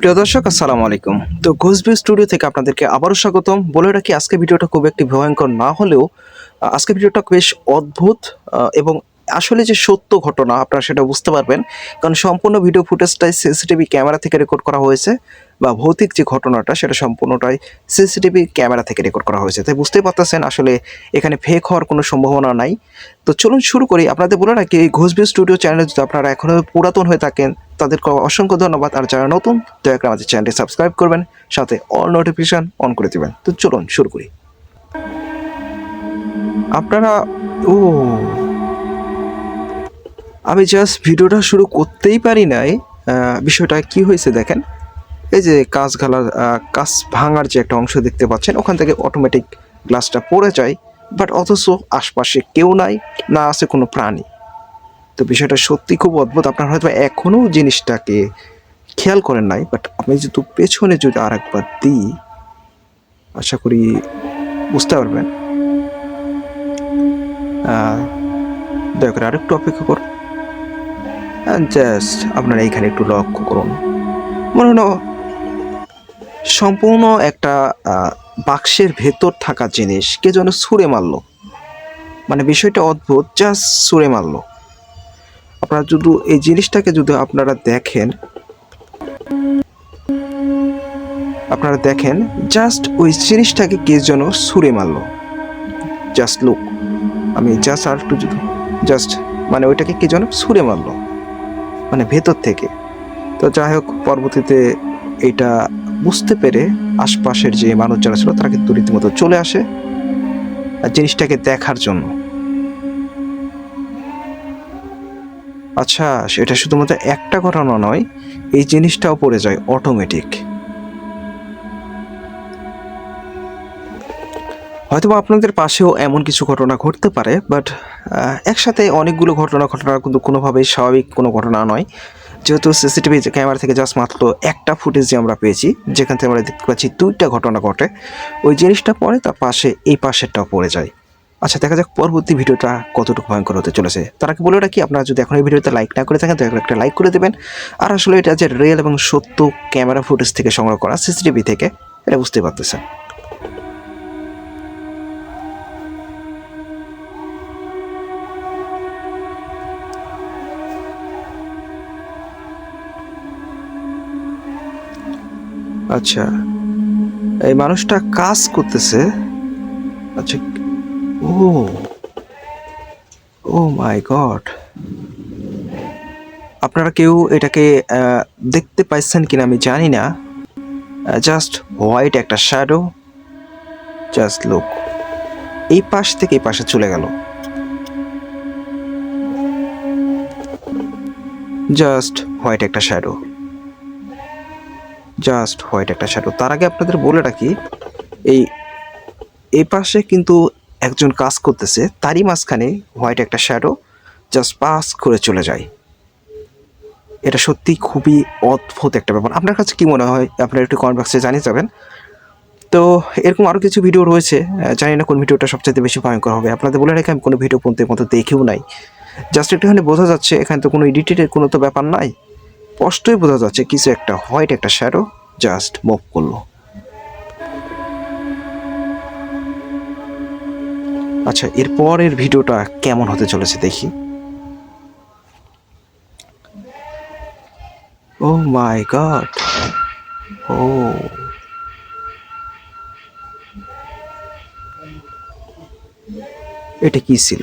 প্রিয় দর্শক, আসসালামু আলাইকুম। তো ঘোষবি স্টুডিও থেকে আপনাদেরকে আবারও স্বাগতম। বলে রাখি, আজকে ভিডিওটা খুব একটি ভয়ঙ্কর না হলেও আজকে ভিডিওটা বেশ অদ্ভুত এবং আসলে যে সত্য ঘটনা, আপনারা সেটা বুঝতে পারবেন। কারণ সম্পূর্ণ ভিডিও ফুটেজটাই সিসিটিভি ক্যামেরা থেকে রেকর্ড করা হয়েছে। বা ভৌতিক যে ঘটনাটা, সেটা সম্পূর্ণটাই সিসিটিভি ক্যামেরা থেকে রেকর্ড করা হয়েছে। তাই বুঝতেই পারতেছেন, আসলে এখানে ফেক হওয়ার কোনো সম্ভাবনা নাই। তো চলুন শুরু করি। আপনাদের বলে রাখি, এই ঘোষবি স্টুডিও চ্যানেলে যদি আপনারা এখনও পুরাতন হয়ে থাকেন, তাদেরকে অসংখ্য ধন্যবাদ। আর যারা নতুন, দয়া করে আমাদের চ্যানেলটি সাবস্ক্রাইব করবেন, সাথে অল নোটিফিকেশান অন করে দেবেন। তো চলুন শুরু করি। আপনারা, ও, আমি জাস্ট ভিডিওটা শুরু করতেই পারি নাই। বিষয়টা কি হয়েছে দেখেন। এই যে কাঁচ ঘালার কাঁচ ভাঙার যে একটা অংশ দেখতে পাচ্ছেন, ওখান থেকে অটোমেটিক গ্লাসটা পড়ে যায় বাট অথচ আশপাশে কেউ নাই, না আছে কোনো প্রাণী। তো বিষয়টা সত্যি খুব অদ্ভুত। আপনার হয়তো এখনও জিনিসটাকে খেয়াল করেন নাই বাট আপনি যেহেতু পেছনে যদি আর একবার দিই, আশা করি বুঝতে পারবেন। দয়া করে আরেকটু অপেক্ষা করুন। জাস্ট আপনারা এইখানে একটু লক্ষ্য করুন। মনে হলো সম্পূর্ণ একটা বাক্সের ভেতর থাকা জিনিস, কে যেন ছুঁড়ে মারল। মানে বিষয়টা অদ্ভুত জাস্ট ছুঁড়ে মারলো। আপনারা যদি এই জিনিসটাকে যদি আপনারা দেখেন আপনারা দেখেন জাস্ট ওই জিনিসটাকে কে যেন ছুঁড়ে মারল। জাস্ট লুক আমি জাস্ট আর একটু যদি জাস্ট মানে ওইটাকে কে যেন ছুঁড়ে মারল। মানে ভেতর থেকে। তো যাই হোক, পরবর্তীতে এটা বুঝতে পেরে আশপাশের যে মানুষ যারা ছিল, তারা কিন্তু রীতিমতো চলে আসে জিনিসটাকে দেখার জন্য। আচ্ছা সেটা শুধুমাত্র একটা ঘটনা নয়, এই জিনিসটাও পড়ে যায় অটোমেটিক হয়তো আপনাদের পাশেও এমন কিছু ঘটনা ঘটতে পারে বাট একসাথে অনেকগুলো ঘটনা ঘটনা কিন্তু কোনোভাবেই স্বাভাবিক কোনো ঘটনা নয়। যেহেতু সিসিটিভি ক্যামেরা থেকে জাস্ট মাত্র একটা ফুটেজ আমরা পেয়েছি, যেখান থেকে আমরা দেখতে পাচ্ছি দুইটা ঘটনা ঘটে। ওই জিনিসটা পরে তার পাশে, এই পাশেরটাও পড়ে যায়। আচ্ছা দেখা যাক পরবর্তী ভিডিওটা কতটুকু ভয়ঙ্কর হতে চলেছে। তার আগে বলে রাখি, আপনারা যদি এখন এই ভিডিওতে লাইক না করে থাকেন তো একটা লাইক করে দেবেন। আর আসলে এটা যে রিয়েল এবং সত্য ক্যামেরা ফুটেজ থেকে সংগ্রহ করা সিসিটিভি থেকে, এটা বুঝতে পারতেছেন। আচ্ছা এই মানুষটা কাজ করতেছে। আচ্ছা ও ও মাই গড। আপনারা কেউ এটাকে দেখতে পাইছেন কিনা আমি জানি না। জাস্ট হোয়াইট একটা শ্যাডো জাস্ট লুক এই পাশ থেকে এই পাশে চলে গেল। জাস্ট হোয়াইট একটা শ্যাডো জাস্ট হোয়াইট একটা শ্যাডো তার আগে আপনাদের বলে রাখি, এই এই পাশে কিন্তু একজন কাজ করতেছে, তারই মাঝখানে হোয়াইট একটা শ্যাডো জাস্ট পাস করে চলে যায়। এটা সত্যি খুবই অদ্ভুত একটা ব্যাপার। আপনার কাছে কি মনে হয়? আপনারা একটু কমেন্ট বক্সে জানিয়ে যাবেন। তো এরকম আরও কিছু ভিডিও রয়েছে। জানি না কোন ভিডিওটা সবচেয়ে বেশি ভয়ঙ্কর হবে। আপনাদের বলে রেখে, আমি কোনো ভিডিও পর্যন্ত মতো দেখেও নাই। জাস্ট একটুখানি বোঝা যাচ্ছে, এখানে তো কোনো এডিটেডের কোনো তো ব্যাপার নাই। স্পষ্টই বোঝা যাচ্ছে কিছু একটা হোয়াইট একটা শ্যাডো জাস্ট মুভ করল। আচ্ছা এরপরের ভিডিওটা কেমন হতে চলেছে দেখি। ও মাই গড ও এটা কি ছিল?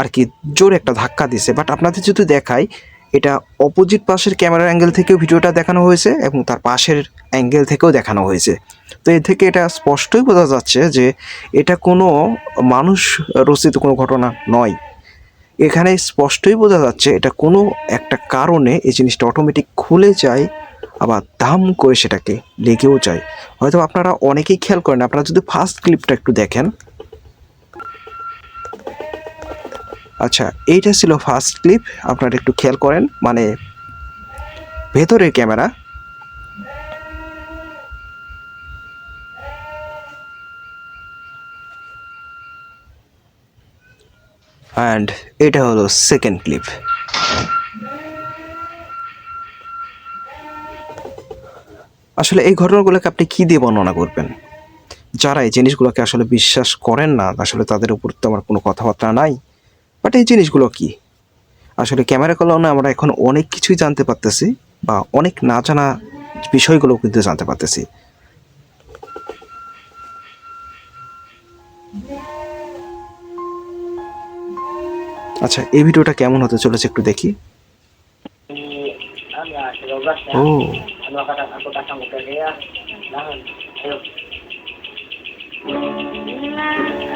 আর কি জোরে একটা ধাক্কা দিছে। বাট আপনাদের যদি দেখাই, এটা অপোজিট পাশের ক্যামেরার অ্যাঙ্গেল থেকেও ভিডিওটা দেখানো হয়েছে এবং তার পাশের অ্যাঙ্গেল থেকেও দেখানো হয়েছে। তো এ থেকে এটা স্পষ্টই বোঝা যাচ্ছে যে এটা কোনো মানুষ রচিত কোনো ঘটনা নয়। এখানে স্পষ্টই বোঝা যাচ্ছে এটা কোনো একটা কারণে এই জিনিসটা অটোমেটিক খুলে যায়, আবার দাম করে সেটাকে লেগেও যায়। হয়তো আপনারা অনেকেই খেয়াল করেন, আপনারা যদি ফার্স্ট ক্লিপটা একটু দেখেন আচ্ছা এইটা ছিল ফার্স্ট ক্লিপ আপনারা একটু খেয়াল করেন মানে ভেতরের ক্যামেরা। অ্যান্ড এটা হলো সেকেন্ড ক্লিপ আসলে এই ঘটনাগুলোকে আপনি কী দিয়ে বর্ণনা করবেন? যারা এই জিনিসগুলোকে আসলে বিশ্বাস করেন না, আসলে তাদের উপর তো আমার কোনো কথাবার্তা নাই। বাট এই জিনিসগুলো কি? আসলে ক্যামেরা কলনে আমরা এখন অনেক কিছুই জানতে পারতেছি বা অনেক না জানা বিষয়গুলো কিন্তু জানতে পারতেছি। আচ্ছা এই ভিডিওটা কেমন হতে চলেছে একটু দেখি। Ano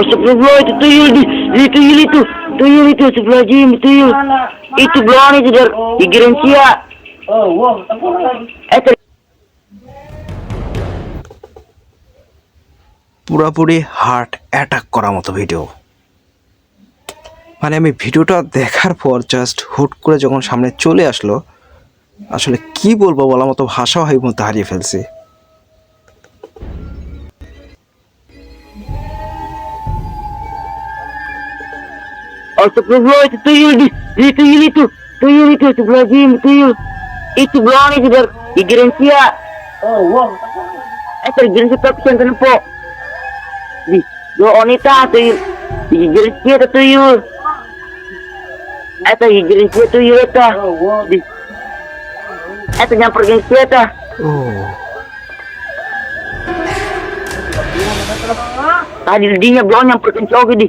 Astagfirullah itu tuyul di itu tuyul itu tuyul itu Astagfirullahaladzim tuyul itu belum itu dari di Gerencia Oh. Eh ter- পুরাপুরি হার্ট অ্যাটাক করার মতো ভিডিও মানে আমি ভিডিওটা দেখার পর জাস্ট হুট করে যখন সামনে চলে আসলো আসলে কি বলব বলার মতো ভাষাও এই মধ্যে হারিয়ে ফেলছি Astagfirullah itu tuyul di itu tuyul itu tuyul itu Astagfirullahaladzim tuyul itu belum itu dari di Gerencia Oh, wow. Ako lang. eh ter Gerencia Pepsi yang po di do onita tuyul di Gerencia itu tuyul eh ter di Gerencia tuyul itu Oh, wow. di eh ter nyamper Gerencia itu O tadi dinya belum nyamper Gerencia di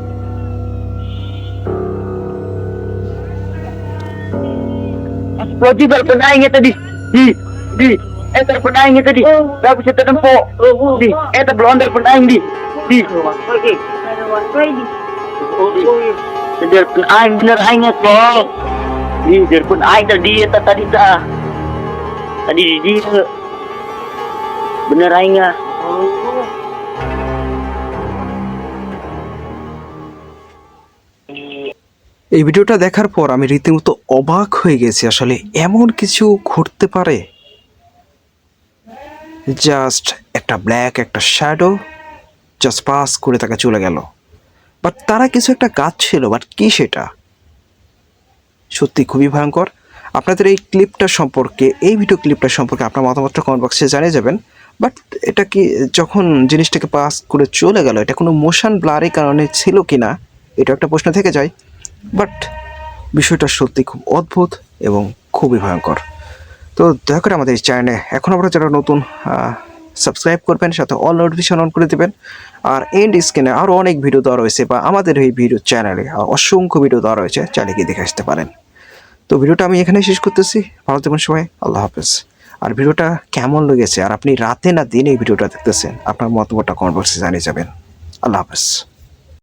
Logical penaing eta di di di eta penaing tadi, di. Bisa tetempo. Di eta blonder penaing di. Di. Oke. Bener aing bener aing eta. Di bener pun aing tadi eta tadi dah. Tadi di dia. Bener aing ah. এই ভিডিওটা দেখার পর আমি রীতিমতো অবাক হয়ে গেছি। আসলে এমন কিছু ঘটতে পারে। জাস্ট একটা ব্ল্যাক একটা শ্যাডো জাস্ট পাস করে তাকে চলে গেল। বাট তারা কিছু একটা কাজ ছিল বাট কি সেটা? সত্যি খুবই ভয়ঙ্কর। আপনাদের এই ক্লিপটা সম্পর্কে, এই ভিডিও ক্লিপটা সম্পর্কে আপনার মতামতটা কমেন্ট বক্সে জানিয়ে যাবেন। বাট এটা কি, যখন জিনিসটাকে পাস করে চলে গেল, এটা কোনো মোশন ব্লারের কারণে ছিল কি না এটা একটা প্রশ্ন থেকে যায়। বাট বিষয়টা সত্যি খুব অদ্ভুত এবং খুবই ভয়ঙ্কর। তো দয়া করে আমাদের চ্যানেলে এখন আপনারা যারা নতুন সাবস্ক্রাইব করবেন, সাথে অল নোটিফিকেশন অন করে দেবেন। আর এন্ড স্ক্রিনে আরও অনেক ভিডিও দেওয়া রয়েছে বা আমাদের এই ভিডিও চ্যানেলে অসংখ্য ভিডিও দেওয়া রয়েছে চালিয়ে গিয়ে দেখে আসতে পারেন। তো ভিডিওটা আমি এখানেই শেষ করতেছি। ভালো থাকবেন সবাই, আল্লাহ হাফেজ। আর ভিডিওটা কেমন লেগেছে আর আপনি রাতে না দিনে এই ভিডিওটা দেখতেছেন, আপনার মতামতটা কমেন্ট বক্সে জানিয়ে যাবেন। আল্লাহ হাফেজ।